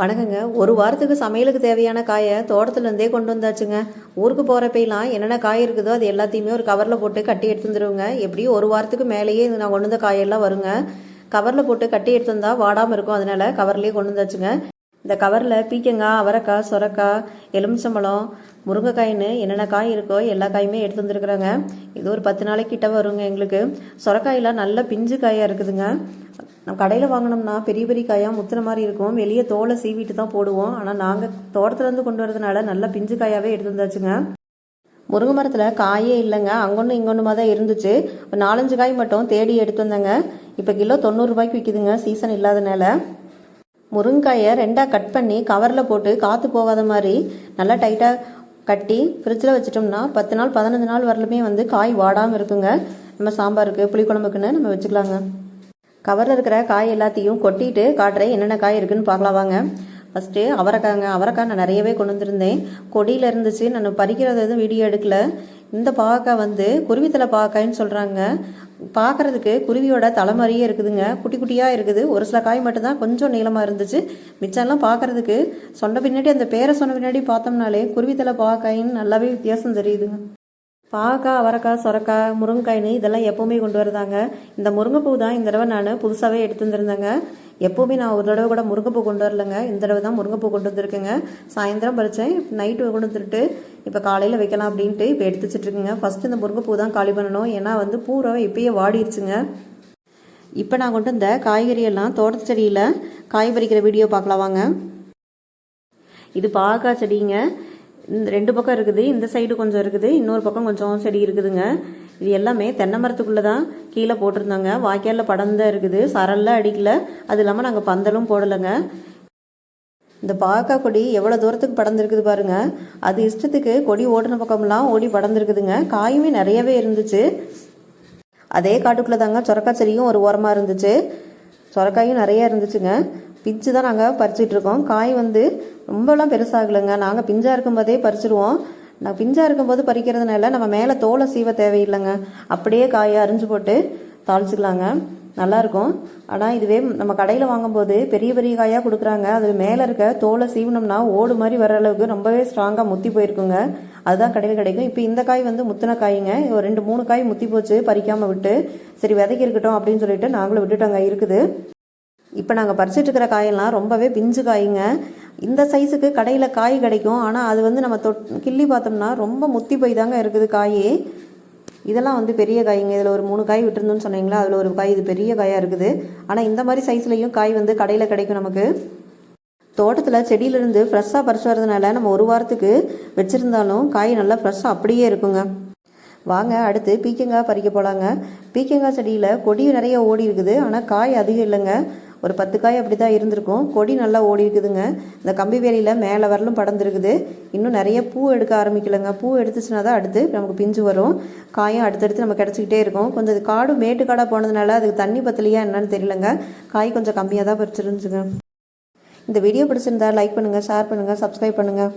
வணக்கங்க. ஒரு வாரத்துக்கு சமையலுக்கு தேவையான காயை தோட்டத்துலேருந்தே கொண்டு வந்தாச்சுங்க. ஊருக்கு போகிறப்பெல்லாம் என்னென்ன காய் இருக்குதோ அது எல்லாத்தையுமே ஒரு கவரில் போட்டு கட்டி எடுத்து வந்துருவோங்க. எப்படியும் ஒரு வாரத்துக்கு மேலேயே நான் கொண்டு வந்த காயெல்லாம் வருங்க. கவரில் போட்டு கட்டி எடுத்து வந்தால் வாடாமல் இருக்கும். அதனால கவர்லேயே கொண்டு வந்தாச்சுங்க. இந்த கவரில் பீக்கங்காய் அவரைக்காய் சொரக்காய் எலுமிச்சம்பழம் முருங்கைக்காயின்னு என்னென்ன காய் இருக்கோ எல்லா காயுமே எடுத்து வந்துருக்குறாங்க. இது ஒரு பத்து நாளைக்கு கிட்ட வருங்க எங்களுக்கு. சொரக்காயெலாம் நல்ல பிஞ்சு காயாக இருக்குதுங்க. நம்ம கடையில் வாங்கினோம்னா பெரிய பெரிய காயாக முத்தின மாதிரி இருக்கும். வெளியே தோலை சீவிட்டு தான் போடுவோம். ஆனால் நாங்கள் தோட்டத்துலேருந்து கொண்டு வரதுனால நல்ல பிஞ்சு காயாகவே எடுத்து வந்தாச்சுங்க. முருங்கை மரத்தில் காயே இல்லைங்க. அங்கொன்று இங்கொன்றுமா தான் இருந்துச்சு. ஒரு நாலஞ்சு காய் மட்டும் தேடி எடுத்து வந்தேங்க. இப்போ கிலோ தொண்ணூறுரூபாய்க்கு விற்கிதுங்க சீசன் இல்லாதனால. முருங்கைக்காயை ரெண்டாக கட் பண்ணி கவரில் போட்டு காற்று போகாத மாதிரி நல்லா டைட்டாக கட்டி ஃப்ரிட்ஜில் வச்சிட்டோம்னா பத்து நாள் பதினஞ்சு நாள் வரலுமே வந்து காய் வாடாமல் இருக்குங்க. நம்ம சாம்பாருக்கு புளிக்குழம்புக்குன்னு நம்ம வச்சுக்கலாங்க. கவரில் இருக்கிற காய் எல்லாத்தையும் கொட்டிட்டு காட்டுறேன் என்னென்ன காய் இருக்குன்னு பார்க்கலாம் வாங்க. ஃபஸ்ட்டு அவரைக்காங்க அவரைக்காய் நான் நிறையவே கொண்டு வந்திருந்தேன். கொடியில் இருந்துச்சு நான் பறிக்கிறது எதுவும் வீடியோ எடுக்கல. இந்த பாவக்காய் வந்து குருவித்தலை பாவக்காய்ன்னு சொல்கிறாங்க பார்க்குறதுக்கு குருவியோட தலைமறியே இருக்குதுங்க. குட்டி குட்டியாக இருக்குது. ஒரு சில காய் மட்டும்தான் கொஞ்சம் நீளமாக இருந்துச்சு. மிச்சம்லாம் பார்க்குறதுக்கு சொன்ன பின்னாடி அந்த பேரை சொன்ன பின்னாடி பார்த்தோம்னாலே குருவி தலை பாக்காயின்னு நல்லாவே வித்தியாசம் தெரியுதுங்க. பாவக்காய் அவரைக்காய் சொரக்காய் முருங்கைக்காய்னு இதெல்லாம் எப்போவுமே கொண்டு வரதாங்க. இந்த முருங்கைப்பூ தான் இந்த தடவை நான் புதுசாகவே எடுத்து வந்திருந்தேங்க. எப்போவுமே நான் ஒரு தடவை கூட முருங்கைப்பூ கொண்டு வரலங்க. இந்த தடவை தான் முருங்கைப்பூ கொண்டு வந்திருக்கேங்க. சாயந்தரம் பறித்தேன் நைட்டு கொண்டு வந்துட்டு இப்போ காலையில் வைக்கலாம் அப்படின்ட்டு இப்போ எடுத்து வச்சுட்ருக்குங்க ஃபஸ்ட்டு இந்த முருங்கைப்பூ தான் காலி பண்ணணும். ஏன்னா வந்து பூரவை இப்பயே வாடிடுச்சுங்க இப்போ நான் கொண்டு வந்த காய்கறி எல்லாம் தோட்டத்து செடியில் காய் பறிக்கிற வீடியோ பார்க்கலாம் வாங்க. இது பாகக்காய் செடிங்க. இந்த ரெண்டு பக்கம் இருக்குது இந்த சைடு கொஞ்சம் இருக்குது இன்னொரு பக்கம் கொஞ்சம் செடி இருக்குதுங்க. இது எல்லாமே தென்னை மரத்துக்குள்ளே தான் கீழே போட்டிருந்தாங்க. வாய்க்காலில் படம் தான் இருக்குது. சரல்லாம் அடிக்கல. அது இல்லாமல் நாங்கள் பந்தலும் போடலைங்க. இந்த பாக்கா கொடி எவ்வளோ தூரத்துக்கு படர்ந்துருக்குது பாருங்க. அது இஷ்டத்துக்கு கொடி ஓடின பக்கம்லாம் ஓடி படர்ந்துருக்குதுங்க. காயுமே நிறையவே இருந்துச்சு. அதே காட்டுக்குள்ளே தாங்க சொரக்காய் செடியும் ஒரு ஓரமாக இருந்துச்சு. சொரக்காயும் நிறைய இருந்துச்சுங்க. பிஞ்சு தான் நாங்கள் பறிச்சிட்டு இருக்கோம். காய் வந்து ரொம்பலாம் பெருசாகலைங்க. நாங்கள் பிஞ்சாக இருக்கும்போதே பறிச்சிடுவோம் நான் பிஞ்சாக இருக்கும்போது பறிக்கிறதுனால நம்ம மேலே தோலை சீவ தேவையில்லைங்க. அப்படியே காயை அரிஞ்சு போட்டு தாளிச்சுக்கலாங்க. நல்லாயிருக்கும் ஆனால் இதுவே நம்ம கடையில் வாங்கும்போது பெரிய பெரிய காயாக கொடுக்குறாங்க. அது மேலே இருக்க தோலை சீவினோம்னா ஓடு மாதிரி வர அளவுக்கு ரொம்பவே ஸ்ட்ராங்காக முத்தி போயிருக்குங்க. அதுதான் கடையில் கிடைக்கும். இப்போ இந்த காய் வந்து முத்தின காய்ங்க. ஒரு ரெண்டு மூணு காய் முத்தி போச்சு பறிக்காமல் விட்டு சரி விதைக்கு இருக்கட்டும் அப்படின்னு சொல்லிட்டு நாங்களும் விட்டுட்டோங்க. இருக்குது. இப்போ நாங்கள் பறிச்சிட்டு இருக்கிற காயெல்லாம் ரொம்பவே பிஞ்சு காய்ங்க. இந்த சைஸுக்கு கடையில் காய் கிடைக்கும். ஆனால் அது வந்து நம்ம தொட் கிள்ளி பார்த்தோம்னா ரொம்ப முத்தி போய் தாங்க இருக்குது காய். இதெல்லாம் வந்து பெரிய காய்ங்க. இதில் ஒரு மூணு காய் விட்டுருந்தோன்னு சொன்னீங்களா? அதில் ஒரு காய் இது பெரிய காயாக இருக்குது. ஆனால் இந்த மாதிரி சைஸ்லேயும் காய் வந்து கடையில் கிடைக்கும் நமக்கு. தோட்டத்தில் செடியிலேருந்து ஃப்ரெஷ்ஷாக பறிச்சு வரதுனால நம்ம ஒரு வாரத்துக்கு வச்சுருந்தாலும் காய் நல்லா ஃப்ரெஷ்ஷாக அப்படியே இருக்குங்க. வாங்க அடுத்து பீக்கங்காய் பறிக்க போகலாங்க பீக்கங்காய் செடியில் கொடி நிறைய ஓடி இருக்குது. ஆனால் காய் அதிகம் இல்லைங்க. ஒரு பத்து காய் அப்படி தான் இருந்திருக்கும். கொடி நல்லா ஓடி இருக்குதுங்க. இந்த கம்பி வேலியில் மேலே வரலும் படர்ந்துருக்குது. இன்னும் நிறைய பூ எடுக்க ஆரம்பிக்கலைங்க. பூ எடுத்துச்சுனா தான் அடுத்து நமக்கு பிஞ்சு வரும். காயும் அடுத்தடுத்து நம்ம கிடச்சிக்கிட்டே இருக்கும். கொஞ்சம் இது காடு மேட்டு காடாக போனதுனால அதுக்கு தண்ணி பத்தலையா என்னன்னு தெரியலங்க. காய் கொஞ்சம் கம்மியாக தான் பறிச்சிருந்துச்சுங்க. இந்த வீடியோ பிடிச்சிருந்தா லைக் பண்ணுங்கள் ஷேர் பண்ணுங்கள் சப்ஸ்கிரைப் பண்ணுங்கள்